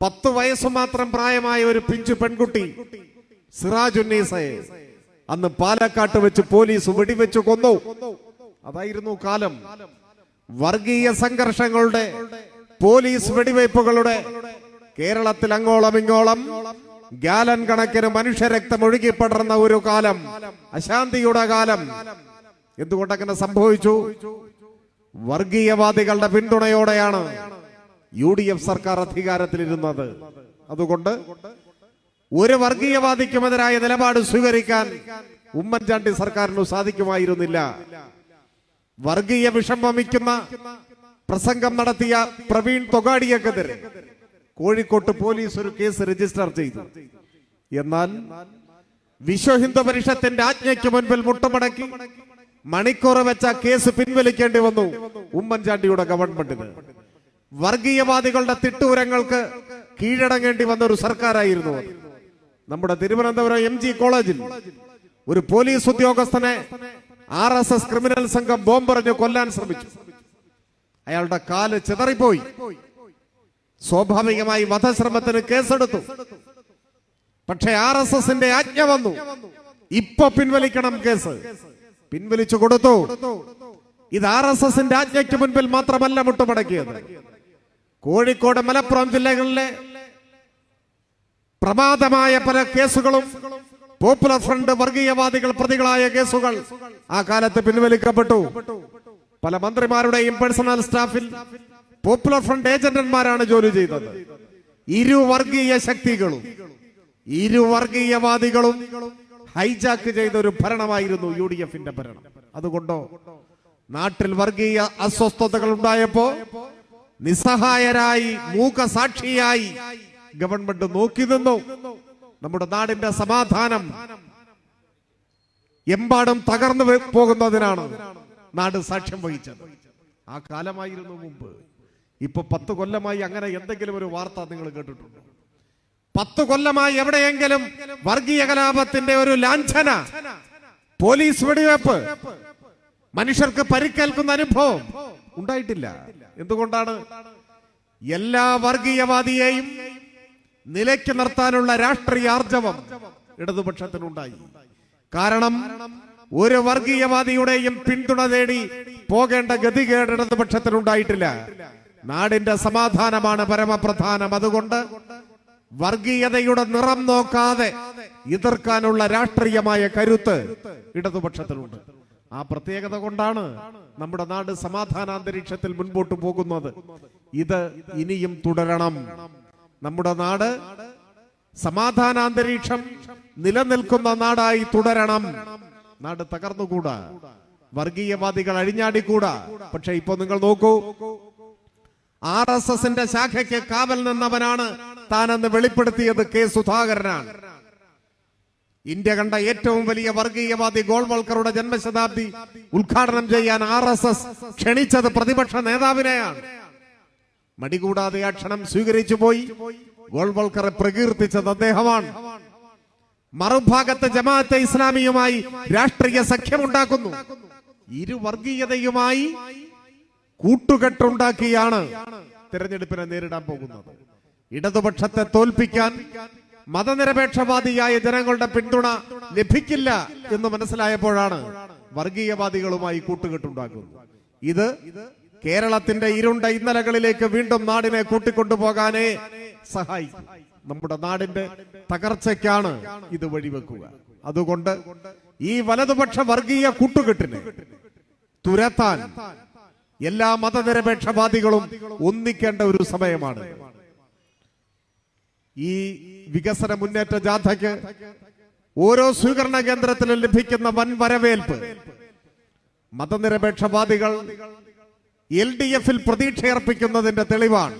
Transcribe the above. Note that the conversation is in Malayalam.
പത്ത് വയസ്സ് മാത്രം പ്രായമായ ഒരു പിഞ്ചു പെൺകുട്ടി സിറാജുന്നീസയെ അന്ന് പാലക്കാട്ട് വെച്ച് പോലീസ് വെടിവെച്ച് കൊന്നു. അതായിരുന്നു കാലം. വർഗീയ സംഘർഷങ്ങളുടെ പോലീസ് വെടിവയ്പ്പുകളുടെ കേരളത്തിൽ അങ്ങോളം ഇങ്ങോളം ഗാലൻ കണക്കിന് മനുഷ്യരക്തം ഒഴുകിപ്പടർന്ന ഒരു കാലം അശാന്തിയുടെ കാലം. എന്തുകൊണ്ടങ്ങനെ സംഭവിച്ചു? വർഗീയവാദികളുടെ പിന്തുണയോടെയാണ് യു ഡി എഫ് സർക്കാർ അധികാരത്തിലിരുന്നത്. അതുകൊണ്ട് ഒരു വർഗീയവാദിക്കുമെതിരായ നിലപാട് സ്വീകരിക്കാൻ ഉമ്മൻചാണ്ടി സർക്കാരിനു സാധിക്കുമായിരുന്നില്ല. വർഗീയ വിഷം വമിക്കുന്ന പ്രസംഗം നടത്തിയ പ്രവീൺ തൊഗാഡിയക്കെതിരെ കോഴിക്കോട്ട് പോലീസ് ഒരു കേസ് രജിസ്റ്റർ ചെയ്തു. എന്നാൽ വിശ്വ ഹിന്ദു പരിഷത്തിന്റെ ആജ്ഞയ്ക്ക് മുൻപിൽ മുട്ടുമടക്കി മണിക്കൂർ വെച്ച കേസ് പിൻവലിക്കേണ്ടി വന്നു ഉമ്മൻചാണ്ടിയുടെ ഗവൺമെന്റിന്. വർഗീയവാദികളുടെ തിട്ടൂരങ്ങൾക്ക് കീഴടങ്ങേണ്ടി വന്ന ഒരു സർക്കാരായിരുന്നു നമ്മുടെ തിരുവനന്തപുരം എം ജി കോളേജിൽ ഒരു പോലീസ് ഉദ്യോഗസ്ഥനെ ആർ എസ് എസ് ക്രിമിനൽ സംഘം ബോംബെറിഞ്ഞ് കൊല്ലാൻ ശ്രമിച്ചു. അയാളുടെ കാൽ ചിതറിപ്പോയി. സ്വാഭാവികമായി വധശ്രമത്തിന് കേസെടുത്തു. പക്ഷേ ആർ എസ് എസിന്റെ ആജ്ഞ വന്നു. ഇപ്പൊ പിൻവലിക്കണം കേസ്. പിൻവലിച്ചു കൊടുത്തു. ഇത് ആർ എസ് എസിന്റെ ആജ്ഞയ്ക്ക് മുൻപിൽ മാത്രമല്ല മുട്ടുമടക്കിയത്. കോഴിക്കോട് മലപ്പുറം ജില്ലകളിലെ പ്രമാദമായ പല കേസുകളും പോപ്പുലർ ഫ്രണ്ട് വർഗീയവാദികൾ പ്രതികളായ കേസുകൾ ആ കാലത്ത് പിൻവലിക്കപ്പെട്ടു. പല മന്ത്രിമാരുടെയും പേഴ്സണൽ സ്റ്റാഫിൽ പോപ്പുലർ ഫ്രണ്ട് ഏജന്റന്മാരാണ് ജോലി ചെയ്തത്. ഇരു വർഗീയ ശക്തികളും ഇരു വർഗീയവാദികളും ഹൈജാക്ക് ചെയ്ത ഒരു ഭരണമായിരുന്നു യു ഡി എഫിന്റെ ഭരണം. അതുകൊണ്ടോ? നാട്ടിൽ വർഗീയ അസ്വസ്ഥതകൾ ഉണ്ടായപ്പോ നിസ്സഹായരായി മൂകസാക്ഷിയായി ഗവൺമെന്റ് നോക്കി നിന്നു. നമ്മുടെ നാടിന്റെ സമാധാനം എമ്പാടും തകർന്നു പോകുന്നതിനാണ് നാട് സാക്ഷ്യം വഹിച്ചത്. ആ കാലമായിരുന്നു മുമ്പ്. ഇപ്പൊ പത്ത് കൊല്ലമായി അങ്ങനെ എന്തെങ്കിലും ഒരു വാർത്ത നിങ്ങൾ കേട്ടിട്ടുണ്ടോ? പത്ത് കൊല്ലമായി എവിടെയെങ്കിലും വർഗീയ കലാപത്തിന്റെ ഒരു ലാഞ്ചന പോലീസ് വെടിവെപ്പ് മനുഷ്യർക്ക് പരിക്കേൽക്കുന്ന അനുഭവം ഉണ്ടായിട്ടില്ല. എന്തുകൊണ്ടാണ്? എല്ലാ വർഗീയവാദിയെയും നിലയ്ക്ക് നിർത്താനുള്ള രാഷ്ട്രീയ ആർജവം ഇടതുപക്ഷത്തിനുണ്ടായി. കാരണം ഒരു വർഗീയവാദിയുടെയും പിന്തുണ തേടി പോകേണ്ട ഗതികേട് ഇടതുപക്ഷത്തിനുണ്ടായിട്ടില്ല. നാടിന്റെ സമാധാനമാണ് പരമപ്രധാനം. അതുകൊണ്ട് വർഗീയതയുടെ നിറം നോക്കാതെ എതിർക്കാനുള്ള രാഷ്ട്രീയമായ കരുത്ത് ഇടതുപക്ഷത്തിനുണ്ട്. ആ പ്രത്യേകത കൊണ്ടാണ് നമ്മുടെ നാട് സമാധാനാന്തരീക്ഷത്തിൽ മുൻപോട്ട് പോകുന്നത്. ഇത് ഇനിയും തുടരണം. നമ്മുടെ നാട് സമാധാനാന്തരീക്ഷം നിലനിൽക്കുന്ന നാടായി തുടരണം. നാട് തകർന്നുകൂടാ. വർഗീയവാദികൾ അഴിഞ്ഞാടിക്കൂടാ. പക്ഷെ ഇപ്പൊ നിങ്ങൾ നോക്കൂ. ആർ എസ് എസിന്റെ ശാഖയ്ക്ക് കാവൽ നിന്നവനാണ് താനെന്ന് വെളിപ്പെടുത്തിയത് കെ സുധാകരനാണ്. ഇന്ത്യ കണ്ട ഏറ്റവും വലിയ വർഗീയവാദി ഗോൾവൾക്കറുടെ ജന്മശതാബ്ദി ഉദ്ഘാടനം ചെയ്യാൻ ആർ എസ് എസ് ക്ഷണിച്ചത് പ്രതിപക്ഷ നേതാവിനെയാണ്. മടികൂടാതെ ആ ക്ഷണം സ്വീകരിച്ചു പോയി. ഗോൾവൾക്കറെ പ്രകീർത്തിച്ചത് അദ്ദേഹമാണ്. മറുഭാഗത്ത് ജമാഅത്തെ ഇസ്ലാമിയുമായി രാഷ്ട്രീയ സഖ്യമുണ്ടാക്കുന്നു. ഇരുവർഗീയതയുമായി കൂട്ടുകെട്ടുണ്ടാക്കിയാണ് തിരഞ്ഞെടുപ്പിനെ നേരിടാൻ പോകുന്നത്. ഇടതുപക്ഷത്തെ തോൽപ്പിക്കാൻ മതനിരപേക്ഷവാദിയായ ജനങ്ങളുടെ പിന്തുണ ലഭിക്കില്ല എന്ന് മനസ്സിലായപ്പോഴാണ് വർഗീയവാദികളുമായി കൂട്ടുകെട്ടുണ്ടാക്കുന്നത് ഇത് കേരളത്തിന്റെ ഇരുണ്ട ഇന്നലകളിലേക്ക് വീണ്ടും നാടിനെ കൂട്ടിക്കൊണ്ടുപോകാനേ സഹായിക്കും. നമ്മുടെ നാടിന്റെ തകർച്ചയ്ക്കാണ് ഇത് വഴിവെക്കുക. അതുകൊണ്ട് ഈ വലതുപക്ഷ വർഗീയ കൂട്ടുകെട്ടിനെ തുരത്താൻ എല്ലാ മതനിരപേക്ഷവാദികളും ഒന്നിക്കേണ്ട ഒരു സമയമാണ്. ഈ വികസന മുന്നേറ്റ ജാഥയ്ക്ക് ഓരോ സ്വീകരണ കേന്ദ്രത്തിലും ലഭിക്കുന്ന വൻ വരവേൽപ്പ് മതനിരപേക്ഷവാദികൾ എൽ ഡി എഫിൽ പ്രതീക്ഷയർപ്പിക്കുന്നതിന്റെ തെളിവാണ്.